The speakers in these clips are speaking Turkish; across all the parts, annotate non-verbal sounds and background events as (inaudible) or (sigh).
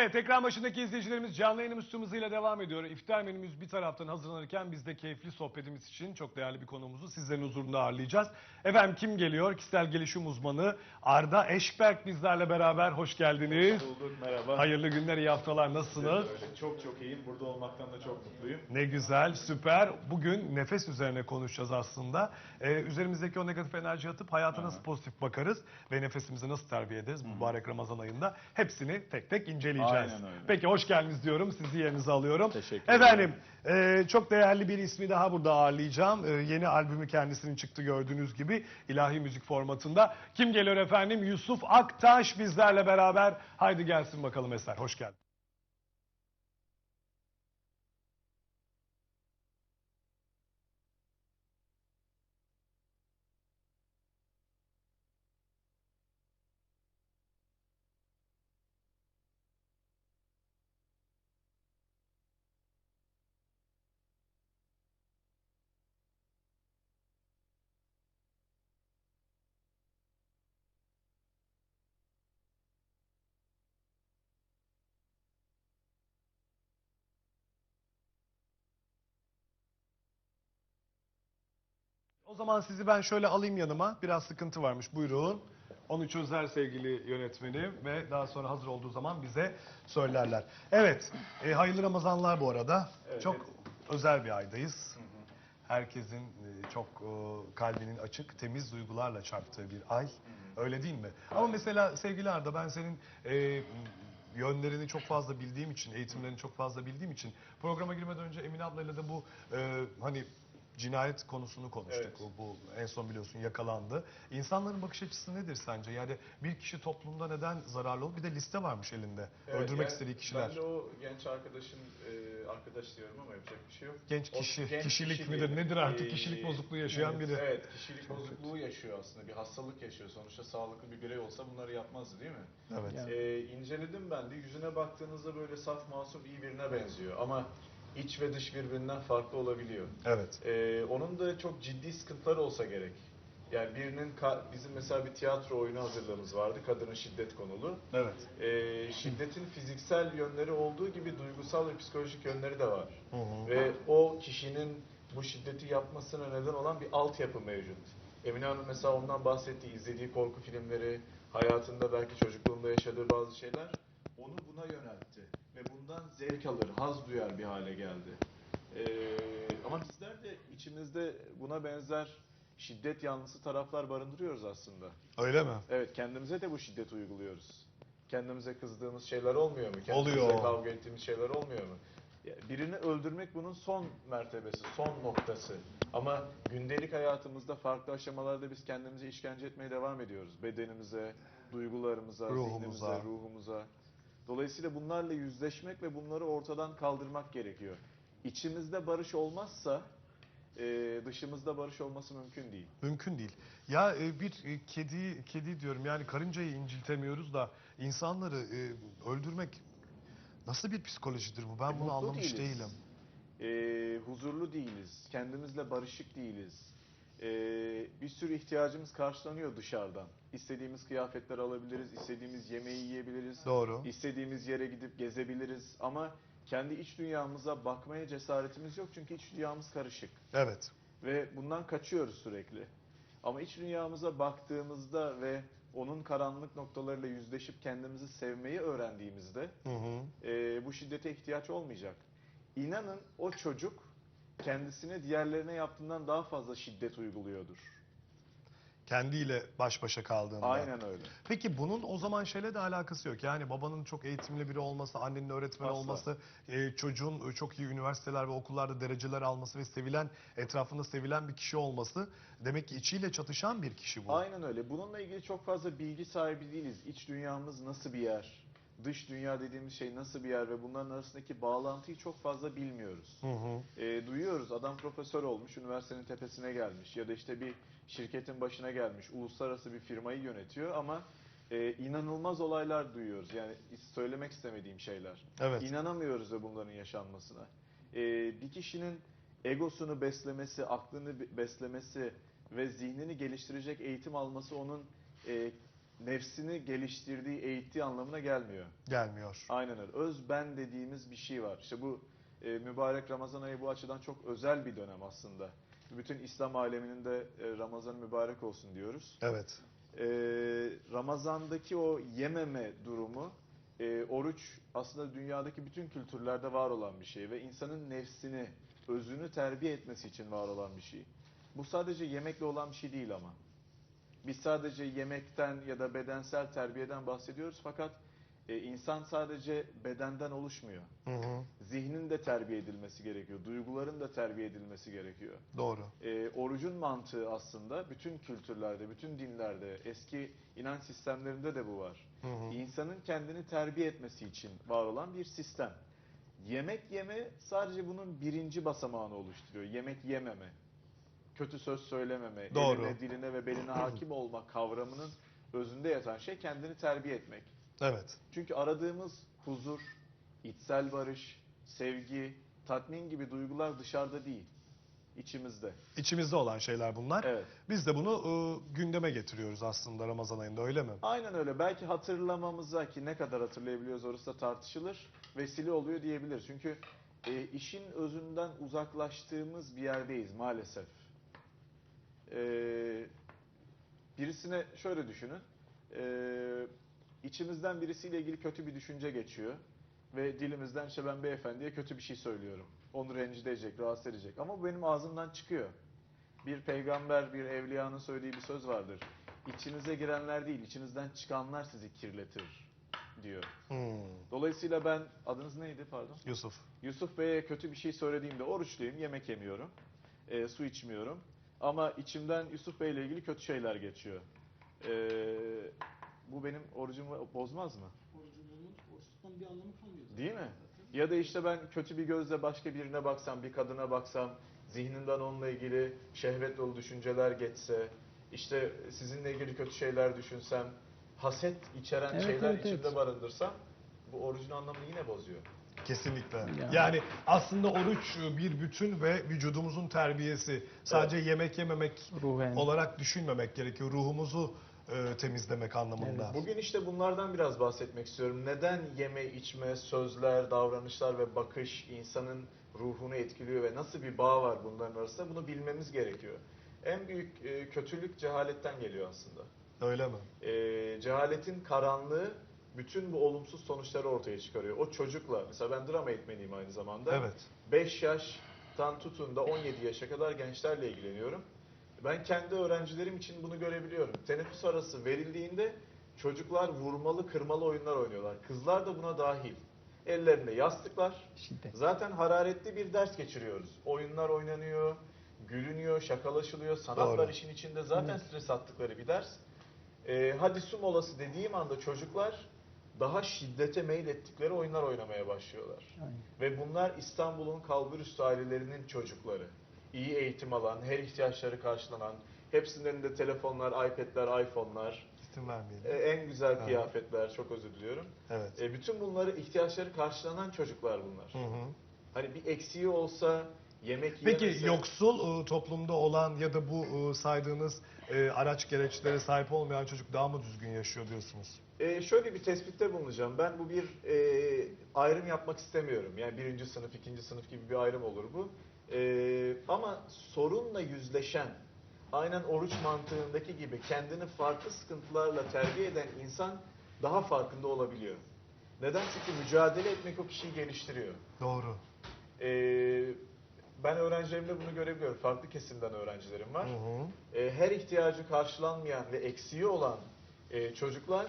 Evet ekran başındaki izleyicilerimiz canlı yayınımız tüm hızıyla devam ediyor. İftar menümüz bir taraftan hazırlanırken biz de keyifli sohbetimiz için çok değerli bir konuğumuzu sizlerin huzurunda ağırlayacağız. Efendim kim geliyor? Kişisel gelişim uzmanı Arda Eşberk bizlerle beraber hoş geldiniz. Bulduk merhaba. Hayırlı günler, iyi haftalar. Nasılsınız? Öyle, Çok çok iyiyim. Burada olmaktan da çok mutluyum. Ne güzel, süper. Bugün nefes üzerine konuşacağız aslında. Ee, üzerimizdeki o negatif enerji atıp hayata nasıl pozitif bakarız ve nefesimizi nasıl terbiye ederiz mübarek Ramazan ayında hepsini tek tek inceleyeceğiz. Aynen öyle. Peki hoş geldiniz diyorum. Sizi yerinize alıyorum. Teşekkür Efendim e, çok değerli bir ismi daha burada ağırlayacağım. E, yeni albümü kendisinin çıktı gördüğünüz gibi ilahi müzik formatında. Kim geliyor efendim? Yusuf Aktaş bizlerle beraber. Haydi gelsin bakalım eser. Hoş geldin. O zaman sizi ben şöyle alayım yanıma. Biraz sıkıntı varmış. Buyurun. Onu çözer sevgili yönetmenim ve daha sonra hazır olduğu zaman bize söylerler. Evet, e, hayırlı Ramazanlar bu arada. Evet, çok özel bir aydayız. Herkesin e, çok e, kalbinin açık, temiz duygularla çarptığı bir ay. Öyle değil mi? Ama mesela sevgili Arda ben senin e, yönlerini çok fazla bildiğim için, eğitimlerini çok fazla bildiğim için programa girmeden önce Emine ablayla da bu e, hani cinayet konusunu konuştuk. Evet. O, bu en son biliyorsun yakalandı. İnsanların bakış açısı nedir sence? Yani bir kişi toplumda neden zararlı olur? Bir de liste varmış elinde. Evet, Öldürmek yani istediği kişiler. Ben de o genç arkadaşın e, arkadaş diyorum ama yapacak bir şey yok. Genç O kişi, genç kişilik kişi midir? Nedir artık? Ee, Kişilik bozukluğu yaşayan evet, biri. Evet, kişilik bozukluğu yaşıyor aslında. Bir hastalık yaşıyor. Sonuçta sağlıklı bir birey olsa bunları yapmazdı değil mi? Evet. Ee, inceledim ben de. Yüzüne baktığınızda böyle saf masum iyi birine benziyor. Ama iç ve dış birbirinden farklı olabiliyor. Evet. Ee, onun da çok ciddi sıkıntıları olsa gerek. Yani birinin bizim mesela bir tiyatro oyunu hazırlığımız vardı. Kadının şiddet konulu. Evet. Ee, şiddetin fiziksel yönleri olduğu gibi duygusal ve psikolojik yönleri de var. Hı hı. Ve o kişinin bu şiddeti yapmasına neden olan bir altyapı mevcut. Emine Hanım mesela ondan bahsetti. izlediği korku filmleri, hayatında belki çocukluğunda yaşadığı bazı şeyler onu buna yöneltti. Bundan zevk alır, haz duyar bir hale geldi. Ee, ama bizler de içimizde buna benzer şiddet yanlısı taraflar barındırıyoruz aslında. Öyle mi? Evet kendimize de bu şiddet uyguluyoruz. Kendimize kızdığımız şeyler olmuyor mu? Kendimize Oluyor. kavga ettiğimiz şeyler olmuyor mu? Birini öldürmek bunun son mertebesi, son noktası. Ama gündelik hayatımızda farklı aşamalarda biz kendimize işkence etmeye devam ediyoruz. Bedenimize, duygularımıza, Ruhumuza. zihnimize, ruhumuza. Dolayısıyla bunlarla yüzleşmek ve bunları ortadan kaldırmak gerekiyor. İçimizde barış olmazsa e, dışımızda barış olması mümkün değil. Mümkün değil. Ya e, bir e, kedi kedi diyorum yani karıncayı inciltemiyoruz da insanları e, öldürmek nasıl bir psikolojidir bu? Ben E, bunu anlamış değiliz. değilim. Ee, huzurlu değiliz, kendimizle barışık değiliz. Ee, bir sürü ihtiyacımız karşılanıyor dışarıdan. İstediğimiz kıyafetleri alabiliriz, istediğimiz yemeği yiyebiliriz, Doğru. istediğimiz yere gidip gezebiliriz. Ama kendi iç dünyamıza bakmaya cesaretimiz yok çünkü iç dünyamız karışık. Evet. Ve bundan kaçıyoruz sürekli. Ama iç dünyamıza baktığımızda ve onun karanlık noktalarıyla yüzleşip kendimizi sevmeyi öğrendiğimizde Hı hı. e, bu şiddete ihtiyaç olmayacak. İnanın o çocuk kendisine diğerlerine yaptığından daha fazla şiddet uyguluyordur. Kendiyle baş başa kaldığında. Aynen öyle. Peki bunun o zaman şeyle de alakası yok. Yani babanın çok eğitimli biri olması, annenin öğretmen Asla. olması, e, çocuğun çok iyi üniversiteler ve okullarda dereceler alması ve sevilen, etrafında sevilen bir kişi olması demek ki içiyle çatışan bir kişi bu. Aynen öyle. Bununla ilgili çok fazla bilgi sahibi değiliz. İç dünyamız nasıl bir yer? Dış dünya dediğimiz şey nasıl bir yer ve bunların arasındaki bağlantıyı çok fazla bilmiyoruz. Hı hı. E, duyuyoruz adam profesör olmuş, üniversitenin tepesine gelmiş ya da işte bir şirketin başına gelmiş, uluslararası bir firmayı yönetiyor ama e, inanılmaz olaylar duyuyoruz. Yani söylemek istemediğim şeyler. Evet. İnanamıyoruz da bunların yaşanmasına. E, bir kişinin egosunu beslemesi, aklını be- beslemesi ve zihnini geliştirecek eğitim alması onun e, nefsini geliştirdiği, eğittiği anlamına gelmiyor. Gelmiyor. Aynen öyle. Öz ben dediğimiz bir şey var. İşte bu e, mübarek Ramazan ayı bu açıdan çok özel bir dönem aslında. Bütün İslam aleminin de e, Ramazan mübarek olsun diyoruz. Evet. E, Ramazan'daki o yememe durumu, e, oruç aslında dünyadaki bütün kültürlerde var olan bir şey ve insanın nefsini, özünü terbiye etmesi için var olan bir şey. Bu sadece yemekle olan bir şey değil ama. Biz sadece yemekten ya da bedensel terbiyeden bahsediyoruz fakat e, insan sadece bedenden oluşmuyor. Hı hı. Zihnin de terbiye edilmesi gerekiyor, duyguların da terbiye edilmesi gerekiyor. Doğru. E, orucun mantığı aslında bütün kültürlerde, bütün dinlerde, eski inanç sistemlerinde de bu var. Hı hı. İnsanın kendini terbiye etmesi için var olan bir sistem. Yemek yeme sadece bunun birinci basamağını oluşturuyor. Yemek yememe, kötü söz söylememe, Doğru. eline, diline ve beline hakim olma kavramının özünde yatan şey kendini terbiye etmek. Evet. Çünkü aradığımız huzur, içsel barış, sevgi, tatmin gibi duygular dışarıda değil, içimizde. İçimizde olan şeyler bunlar. Evet. Biz de bunu e, gündeme getiriyoruz aslında Ramazan ayında öyle mi? Aynen öyle. Belki hatırlamamıza ki ne kadar hatırlayabiliyoruz orası da tartışılır. Vesile oluyor diyebilir. Çünkü e, işin özünden uzaklaştığımız bir yerdeyiz maalesef. E, birisine şöyle düşünün. E, içimizden birisiyle ilgili kötü bir düşünce geçiyor. Ve dilimizden işte ben beyefendiye kötü bir şey söylüyorum. Onu rencide edecek, rahatsız edecek. Ama bu benim ağzımdan çıkıyor. Bir peygamber, bir evliyanın söylediği bir söz vardır. İçinize girenler değil, içinizden çıkanlar sizi kirletir diyor. Hmm. Dolayısıyla ben, adınız neydi pardon? Yusuf. Yusuf Bey'e kötü bir şey söylediğimde oruçluyum, yemek yemiyorum, e, su içmiyorum. Ama içimden Yusuf Bey ile ilgili kötü şeyler geçiyor. E, bu benim orucumu bozmaz mı? Orucunun oruçluktan bir anlamı kalmıyor. zaten. Değil mi? Ya da işte ben kötü bir gözle başka birine baksam, bir kadına baksam, zihninden onunla ilgili şehvet dolu düşünceler geçse, işte sizinle ilgili kötü şeyler düşünsem, haset içeren Evet, şeyler evet, içimde evet. barındırsam, bu orucun anlamını yine bozuyor. Kesinlikle. Ya. Yani aslında oruç bir bütün ve vücudumuzun terbiyesi. Sadece yemek yememek Ruhen. olarak düşünmemek gerekiyor. Ruhumuzu e, temizlemek anlamında. Bugün işte bunlardan biraz bahsetmek istiyorum. Neden yeme, içme, sözler, davranışlar ve bakış insanın ruhunu etkiliyor ve nasıl bir bağ var bunların arasında bunu bilmemiz gerekiyor. En büyük e, kötülük cehaletten geliyor aslında. Öyle mi? e, cehaletin karanlığı bütün bu olumsuz sonuçları ortaya çıkarıyor. O çocukla, mesela ben drama eğitmeniyim aynı zamanda. Evet. 5 yaştan tutun da 17 yaşa kadar gençlerle ilgileniyorum. Ben kendi öğrencilerim için bunu görebiliyorum. Teneffüs arası verildiğinde çocuklar vurmalı, kırmalı oyunlar oynuyorlar. Kızlar da buna dahil. Ellerinde yastıklar. Şiddet. Zaten hararetli bir ders geçiriyoruz. Oyunlar oynanıyor, gülünüyor, şakalaşılıyor. Sanatlar Doğru. işin içinde zaten stres attıkları bir ders. Ee, hadi su molası dediğim anda çocuklar daha şiddete meylettikleri oyunlar oynamaya başlıyorlar. Aynen. Ve bunlar İstanbul'un kalburüstü ailelerinin çocukları. İyi eğitim alan, her ihtiyaçları karşılanan, hepsinin elinde telefonlar, iPad'ler, iPhone'lar, e, en güzel Evet. kıyafetler, çok özür diliyorum. Evet. E, bütün bunları ihtiyaçları karşılanan çocuklar bunlar. Hı hı. Hani bir eksiği olsa, yemek Peki yiyemese... yoksul e, toplumda olan ya da bu e, saydığınız e, araç gereçlere sahip olmayan çocuk daha mı düzgün yaşıyor diyorsunuz? E, şöyle bir tespitte bulunacağım. Ben bu bir e, ayrım yapmak istemiyorum. Yani birinci sınıf, ikinci sınıf gibi bir ayrım olur bu. E, ama sorunla yüzleşen, aynen oruç mantığındaki gibi kendini farklı sıkıntılarla terbiye eden insan daha farkında olabiliyor. Neden? Çünkü mücadele etmek o kişiyi geliştiriyor. Doğru. E, ben öğrencilerimde bunu görebiliyorum. Farklı kesimden öğrencilerim var. Hı hı. E, her ihtiyacı karşılanmayan ve eksiği olan e, çocuklar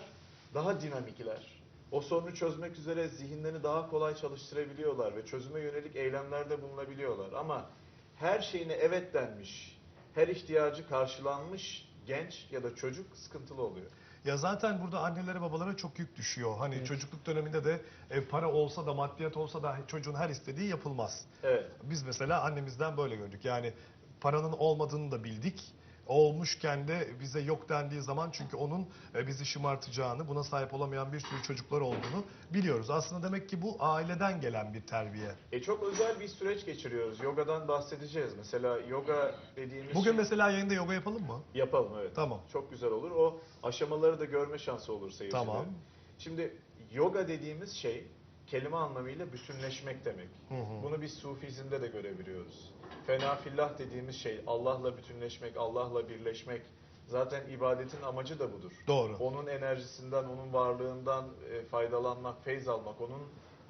daha dinamikler. O sorunu çözmek üzere zihinlerini daha kolay çalıştırabiliyorlar ve çözüme yönelik eylemlerde bulunabiliyorlar. Ama her şeyine evet denmiş, her ihtiyacı karşılanmış genç ya da çocuk sıkıntılı oluyor. Ya zaten burada annelere babalara çok yük düşüyor. Hani çocukluk döneminde de e, para olsa da maddiyat olsa da çocuğun her istediği yapılmaz. Evet. Biz mesela annemizden böyle gördük. Yani paranın olmadığını da bildik. Olmuşken de bize yok dendiği zaman çünkü onun e, bizi şımartacağını, buna sahip olamayan bir sürü çocuklar olduğunu biliyoruz. Aslında demek ki bu aileden gelen bir terbiye. E çok özel bir süreç geçiriyoruz. Yogadan bahsedeceğiz. Mesela yoga dediğimiz Bugün şey- mesela yayında yoga yapalım mı? Yapalım evet. Tamam. Çok güzel olur. O aşamaları da görme şansı olur seyircilerin. Tamam. Şimdi yoga dediğimiz şey kelime anlamıyla bütünleşmek demek. Hı hı. Bunu biz sufizmde de görebiliyoruz. Fena fillah dediğimiz şey Allah'la bütünleşmek, Allah'la birleşmek. Zaten ibadetin amacı da budur. Doğru. Onun enerjisinden, onun varlığından e, faydalanmak, feyz almak, onun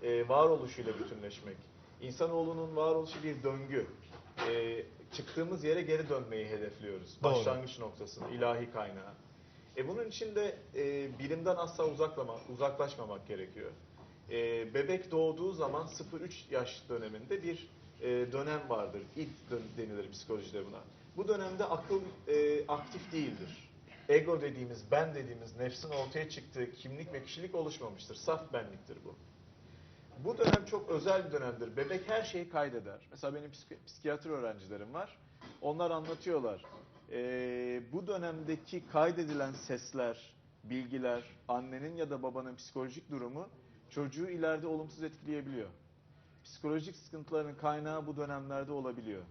e, varoluşuyla bütünleşmek. İnsanoğlunun varoluşu bir döngü. E, çıktığımız yere geri dönmeyi hedefliyoruz. Doğru. Başlangıç noktasına, ilahi kaynağa. E bunun için de e, bilimden asla uzaklama, uzaklaşmamak gerekiyor. E, bebek doğduğu zaman 0-3 yaş döneminde bir e, dönem vardır. Dön- denilir psikolojide buna. Bu dönemde akıl e, aktif değildir. Ego dediğimiz, ben dediğimiz nefsin ortaya çıktığı kimlik ve kişilik oluşmamıştır. Saf benliktir bu. Bu dönem çok özel bir dönemdir. Bebek her şeyi kaydeder. Mesela benim psik- psikiyatri öğrencilerim var. Onlar anlatıyorlar. Ee, bu dönemdeki kaydedilen sesler, bilgiler, annenin ya da babanın psikolojik durumu çocuğu ileride olumsuz etkileyebiliyor. Psikolojik sıkıntıların kaynağı bu dönemlerde olabiliyor.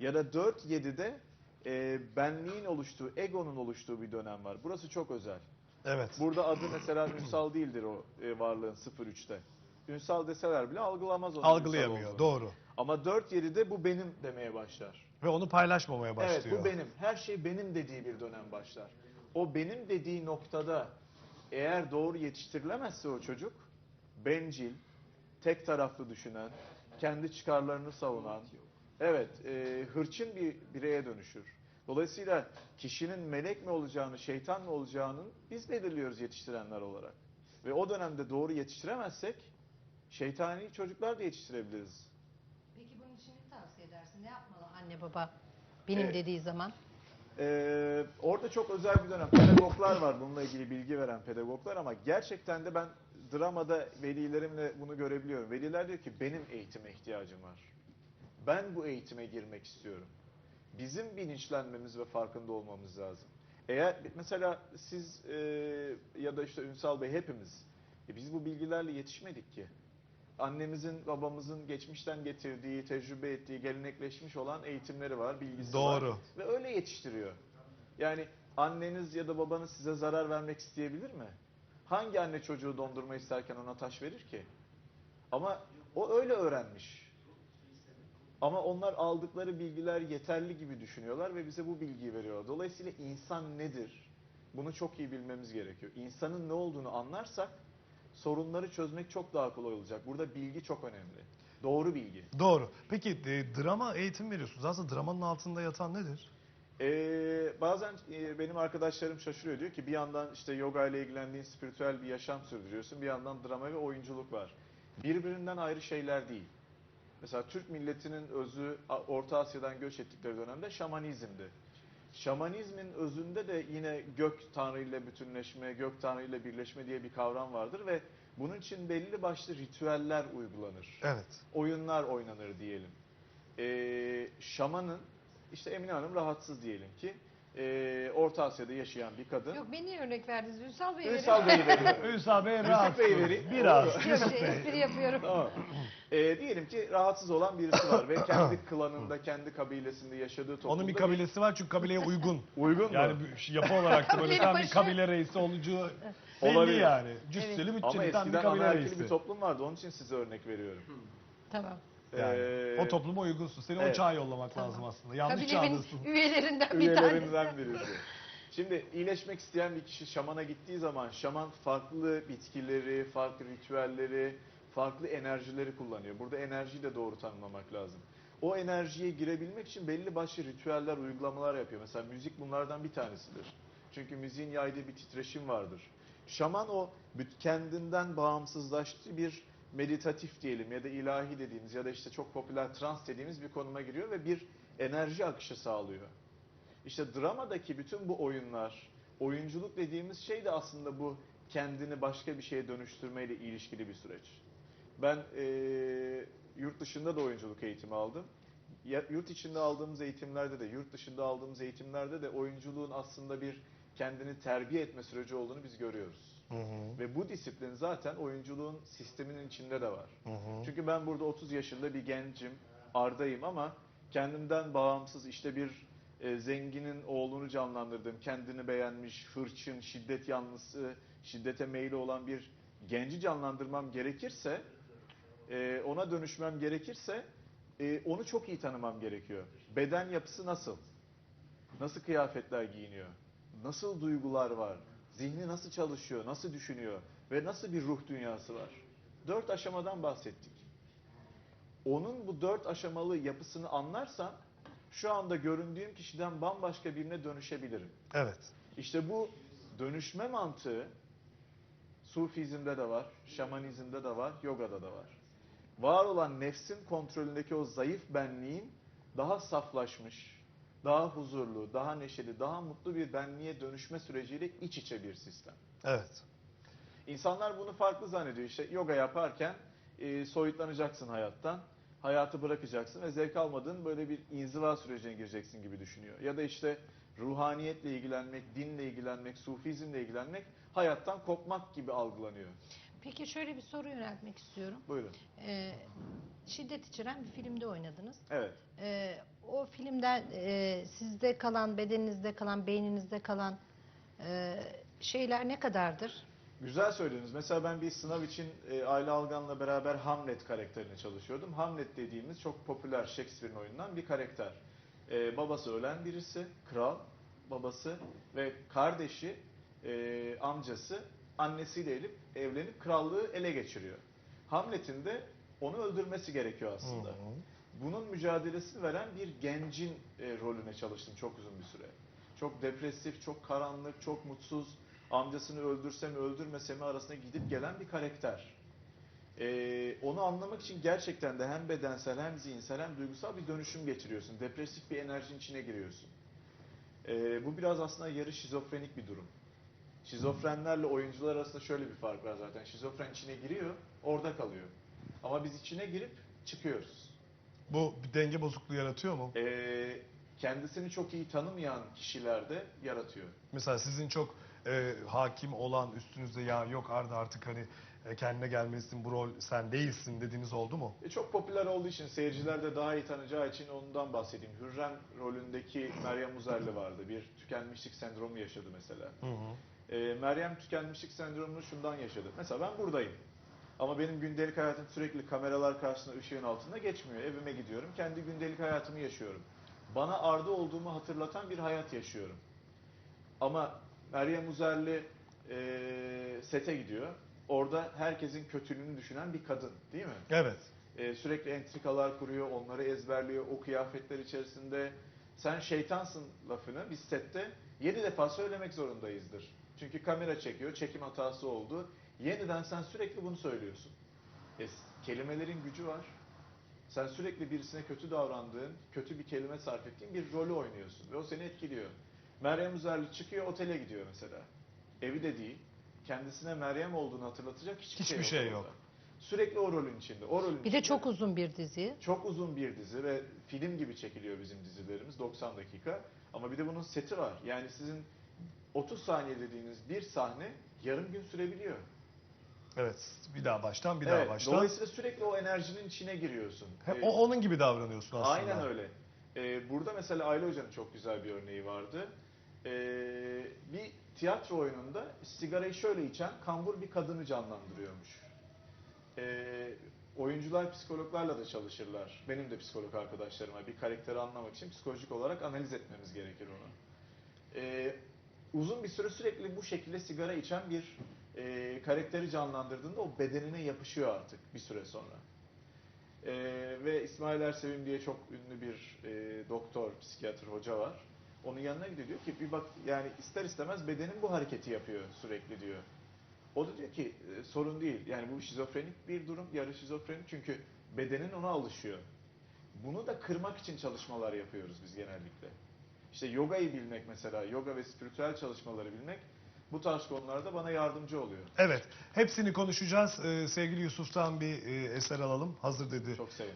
Ya da 4-7'de e, benliğin oluştuğu, egonun oluştuğu bir dönem var. Burası çok özel. Evet. Burada adı mesela ünsal değildir o e, varlığın 0-3'te. Ünsal deseler bile algılamaz onu. Algılayamıyor. Doğru. Ama 4-7'de bu benim demeye başlar. Ve onu paylaşmamaya başlıyor. Evet bu benim. Her şey benim dediği bir dönem başlar. O benim dediği noktada eğer doğru yetiştirilemezse o çocuk bencil, tek taraflı düşünen, kendi çıkarlarını savunan, evet e, hırçın bir bireye dönüşür. Dolayısıyla kişinin melek mi olacağını, şeytan mı olacağını biz belirliyoruz yetiştirenler olarak. Ve o dönemde doğru yetiştiremezsek şeytani çocuklar da yetiştirebiliriz. Peki bunun için ne tavsiye edersin? Ne yapmalı anne baba benim Evet. dediği zaman? Ee, orada çok özel bir dönem. Pedagoglar var bununla ilgili bilgi veren pedagoglar ama gerçekten de ben dramada velilerimle bunu görebiliyorum. Veliler diyor ki benim eğitime ihtiyacım var. Ben bu eğitime girmek istiyorum. Bizim bilinçlenmemiz ve farkında olmamız lazım. Eğer mesela siz e, ya da işte Ünsal Bey hepimiz e, biz bu bilgilerle yetişmedik ki. Annemizin, babamızın geçmişten getirdiği, tecrübe ettiği, gelenekleşmiş olan eğitimleri var, bilgisi var. Doğru. Ve öyle yetiştiriyor. Yani anneniz ya da babanız size zarar vermek isteyebilir mi? Hangi anne çocuğu dondurma isterken ona taş verir ki? Ama o öyle öğrenmiş. Ama onlar aldıkları bilgiler yeterli gibi düşünüyorlar ve bize bu bilgiyi veriyorlar. Dolayısıyla insan nedir? Bunu çok iyi bilmemiz gerekiyor. İnsanın ne olduğunu anlarsak sorunları çözmek çok daha kolay olacak. Burada bilgi çok önemli. Doğru bilgi. Doğru. Peki e, drama eğitim veriyorsunuz. Aslında dramanın altında yatan nedir? Ee, bazen e, benim arkadaşlarım şaşırıyor. Diyor ki bir yandan işte yoga ile ilgilendiğin spiritüel bir yaşam sürdürüyorsun. Bir yandan drama ve oyunculuk var. Birbirinden ayrı şeyler değil. Mesela Türk milletinin özü Orta Asya'dan göç ettikleri dönemde şamanizmdi. Şamanizmin özünde de yine gök tanrı ile bütünleşme, gök tanrı ile birleşme diye bir kavram vardır ve bunun için belli başlı ritüeller uygulanır Evet. oyunlar oynanır diyelim. Ee, şamanın, işte Emine Hanım rahatsız diyelim ki, ee, Orta Asya'da yaşayan bir kadın. Yok beni niye örnek verdiniz? Ünsal Bey'i Ünsal Bey'i veriyorum. (laughs) Ünsal Bey Yusuf Bey'i vereyim. Biraz. Yok şey, espri yapıyorum. Tamam. Ee, diyelim ki rahatsız olan birisi var ve kendi (laughs) klanında, kendi kabilesinde yaşadığı toplumda Onun bir kabilesi var çünkü kabileye uygun. (laughs) uygun mu? Yani şey- yapı olarak da böyle tam bir kabile reisi olacağı belli Olabilir. yani. Cüsseli Ama bütçeli tam bir eskiden kabile reisi. bir toplum vardı. Onun için size örnek veriyorum. Tamam. Yani Ee, o topluma uygunsun. Seni o evet. çağa yollamak Tamam. lazım aslında. Yanlış Kabilemin çağdasın. üyelerinden bir tanesi. üyelerinden birisi. Şimdi iyileşmek isteyen bir kişi şamana gittiği zaman şaman farklı bitkileri, farklı ritüelleri, farklı enerjileri kullanıyor. Burada enerjiyi de doğru tanımlamak lazım. O enerjiye girebilmek için belli başlı ritüeller, uygulamalar yapıyor. Mesela müzik bunlardan bir tanesidir. Çünkü müziğin yaydığı bir titreşim vardır. Şaman o büt- kendinden bağımsızlaştığı bir meditatif diyelim ya da ilahi dediğimiz ya da işte çok popüler trans dediğimiz bir konuma giriyor ve bir enerji akışı sağlıyor. İşte dramadaki bütün bu oyunlar, oyunculuk dediğimiz şey de aslında bu kendini başka bir şeye dönüştürmeyle ilişkili bir süreç. Ben eee, yurt dışında da oyunculuk eğitimi aldım. ya- yurt içinde aldığımız eğitimlerde de, yurt dışında aldığımız eğitimlerde de oyunculuğun aslında bir kendini terbiye etme süreci olduğunu biz görüyoruz. Hı hı. Ve bu disiplin zaten oyunculuğun sisteminin içinde de var. Hı hı. Çünkü ben burada 30 yaşında bir gencim, Arda'yım ama kendimden bağımsız işte bir e, zenginin oğlunu canlandırdım. Kendini beğenmiş, hırçın, şiddet yanlısı, şiddete meyli olan bir genci canlandırmam gerekirse, e, ona dönüşmem gerekirse e, onu çok iyi tanımam gerekiyor. Beden yapısı nasıl? Nasıl kıyafetler giyiniyor? Nasıl duygular var? Zihni nasıl çalışıyor? Nasıl düşünüyor? Ve nasıl bir ruh dünyası var? Dört aşamadan bahsettik. Onun bu dört aşamalı yapısını anlarsam şu anda göründüğüm kişiden bambaşka birine dönüşebilirim. Evet. İşte bu dönüşme mantığı Sufizmde de var, şamanizmde de var, yogada da var. Var olan nefsin kontrolündeki o zayıf benliğin daha saflaşmış, daha huzurlu, daha neşeli, daha mutlu bir benliğe dönüşme süreciyle iç içe bir sistem. Evet. İnsanlar bunu farklı zannediyor. İşte yoga yaparken e, soyutlanacaksın hayattan, hayatı bırakacaksın ve zevk almadığın böyle bir inziva sürecine gireceksin gibi düşünüyor. Ya da işte ruhaniyetle ilgilenmek, dinle ilgilenmek, sufizmle ilgilenmek hayattan kopmak gibi algılanıyor. Peki şöyle bir soru yöneltmek istiyorum. Buyurun. Ee, şiddet içeren bir filmde oynadınız. Evet. Ee, o filmden e, sizde kalan, bedeninizde kalan, beyninizde kalan e, şeyler ne kadardır? Güzel söylediniz. Mesela ben bir sınav için e, Ayla Algan'la beraber Hamlet karakterini çalışıyordum. Hamlet dediğimiz çok popüler Shakespeare'in oyunundan bir karakter. E, babası ölen birisi, kral, babası ve kardeşi, e, amcası annesiyle elip, evlenip krallığı ele geçiriyor. Hamlet'in de onu öldürmesi gerekiyor aslında. Hı hı. Bunun mücadelesini veren bir gencin e, rolüne çalıştım çok uzun bir süre. Çok depresif, çok karanlık, çok mutsuz, amcasını öldürse mi öldürmese mi arasında gidip gelen bir karakter. E, onu anlamak için gerçekten de hem bedensel hem zihinsel hem duygusal bir dönüşüm geçiriyorsun. Depresif bir enerjinin içine giriyorsun. E, bu biraz aslında yarı şizofrenik bir durum. Şizofrenlerle oyuncular arasında şöyle bir fark var zaten. Şizofren içine giriyor, orada kalıyor. Ama biz içine girip çıkıyoruz. Bu bir denge bozukluğu yaratıyor mu? Ee, kendisini çok iyi tanımayan kişilerde yaratıyor. Mesela sizin çok e, hakim olan üstünüzde ya yok Arda artık hani e, kendine gelmelisin bu rol sen değilsin dediğiniz oldu mu? E, çok popüler olduğu için seyirciler de daha iyi tanıyacağı için ondan bahsedeyim. Hürrem rolündeki Meryem Uzerli vardı. Bir tükenmişlik sendromu yaşadı mesela. Hı hı. Ee, Meryem tükenmişlik sendromunu şundan yaşadı. Mesela ben buradayım. Ama benim gündelik hayatım sürekli kameralar karşısında ışığın altında geçmiyor. Evime gidiyorum. Kendi gündelik hayatımı yaşıyorum. Bana Arda olduğumu hatırlatan bir hayat yaşıyorum. Ama Meryem Uzerli e, sete gidiyor. Orada herkesin kötülüğünü düşünen bir kadın değil mi? Evet. E, sürekli entrikalar kuruyor, onları ezberliyor, o kıyafetler içerisinde. Sen şeytansın lafını biz sette yedi defa söylemek zorundayızdır. Çünkü kamera çekiyor, çekim hatası oldu. Yeniden sen sürekli bunu söylüyorsun. E, kelimelerin gücü var. Sen sürekli birisine kötü davrandığın, kötü bir kelime sarf ettiğin bir rolü oynuyorsun ve o seni etkiliyor. Meryem Uzerli çıkıyor otele gidiyor mesela. Evi de değil. Kendisine Meryem olduğunu hatırlatacak hiçbir, Hiçbir şey orada. yok. Sürekli o rolün içinde. O rolün Bir de içinde- çok uzun bir dizi. çok uzun bir dizi ve film gibi çekiliyor bizim dizilerimiz 90 dakika. Ama bir de bunun seti var. Yani sizin 30 saniye dediğiniz bir sahne yarım gün sürebiliyor. Evet. Bir daha baştan bir daha evet, baştan. Dolayısıyla sürekli o enerjinin içine giriyorsun. Hep Ee, o, onun gibi davranıyorsun aslında. Aynen öyle. Ee, burada mesela Ayla Hoca'nın çok güzel bir örneği vardı. Ee, bir tiyatro oyununda sigarayı şöyle içen kambur bir kadını canlandırıyormuş. Ee, oyuncular psikologlarla da çalışırlar. Benim de psikolog arkadaşlarım var. Bir karakteri anlamak için psikolojik olarak analiz etmemiz gerekir onu. Ee, uzun bir süre sürekli bu şekilde sigara içen bir e, karakteri canlandırdığında o bedenine yapışıyor artık bir süre sonra. Ee, ve İsmail Ersevim diye çok ünlü bir e, doktor, psikiyatr hoca var. Onun yanına gidiyor diyor ki bir bak yani ister istemez bedenin bu hareketi yapıyor sürekli diyor. O da diyor ki e, sorun değil. Yani bu şizofrenik bir durum, yarı şizofrenik çünkü bedenin ona alışıyor. Bunu da kırmak için çalışmalar yapıyoruz biz genellikle. İşte yogayı bilmek mesela, yoga ve spiritüel çalışmaları bilmek bu tarz konularda bana yardımcı oluyor. Evet. Hepsini konuşacağız. Ee, sevgili Yusuf'tan bir e, eser alalım. Hazır dedi. Çok sevinirim.